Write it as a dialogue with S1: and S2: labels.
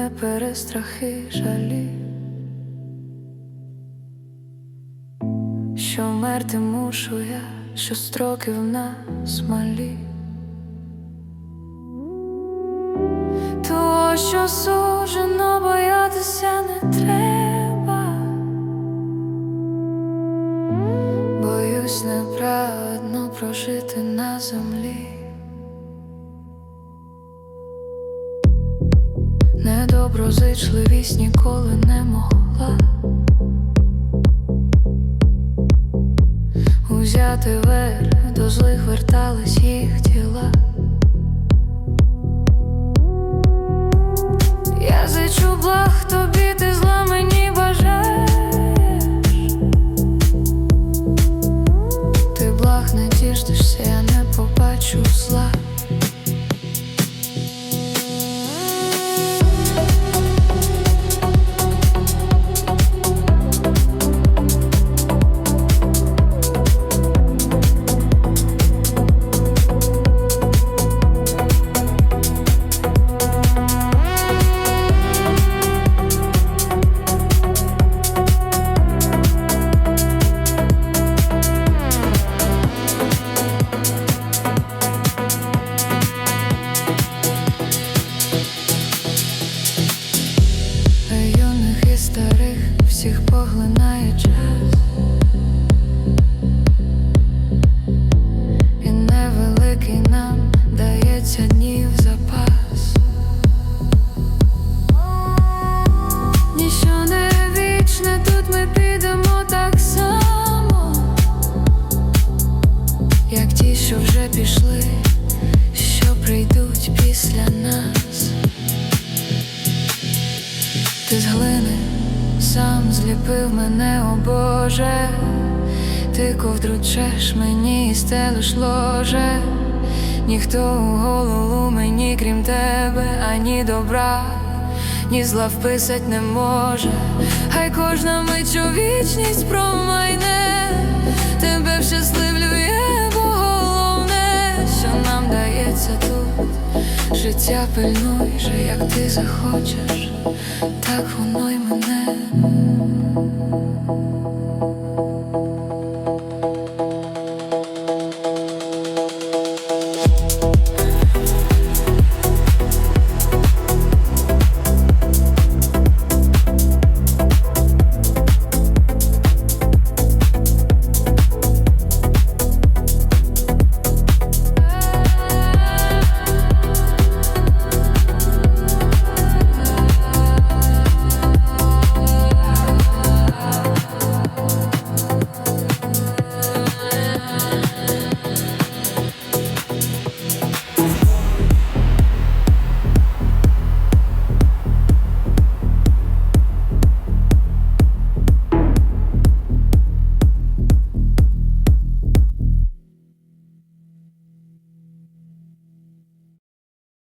S1: мене перестрахи жалі, що вмерти мушу я, що строки в нас малі. Того, що сужено боятися не треба, боюсь неправедно прожити на землі. Недоброзичливість ніколи не могла Узяти верх, до злих вертались їх тіла. Я зичу благ тобі, ти зла мені бажаєш Ти благ не діждешся, я не побачу зла. Сам зліпив мене, о Боже, ти ковдручеш мені і стелиш ложе, ніхто у голову мені, крім тебе, ані добра, ні зла вписать не може, хай кожна мить у вічність промайне, тебе вщасливлює, бо головне, що нам дається тут. Життя пильнуй же, як ти захочеш, так воно й мене.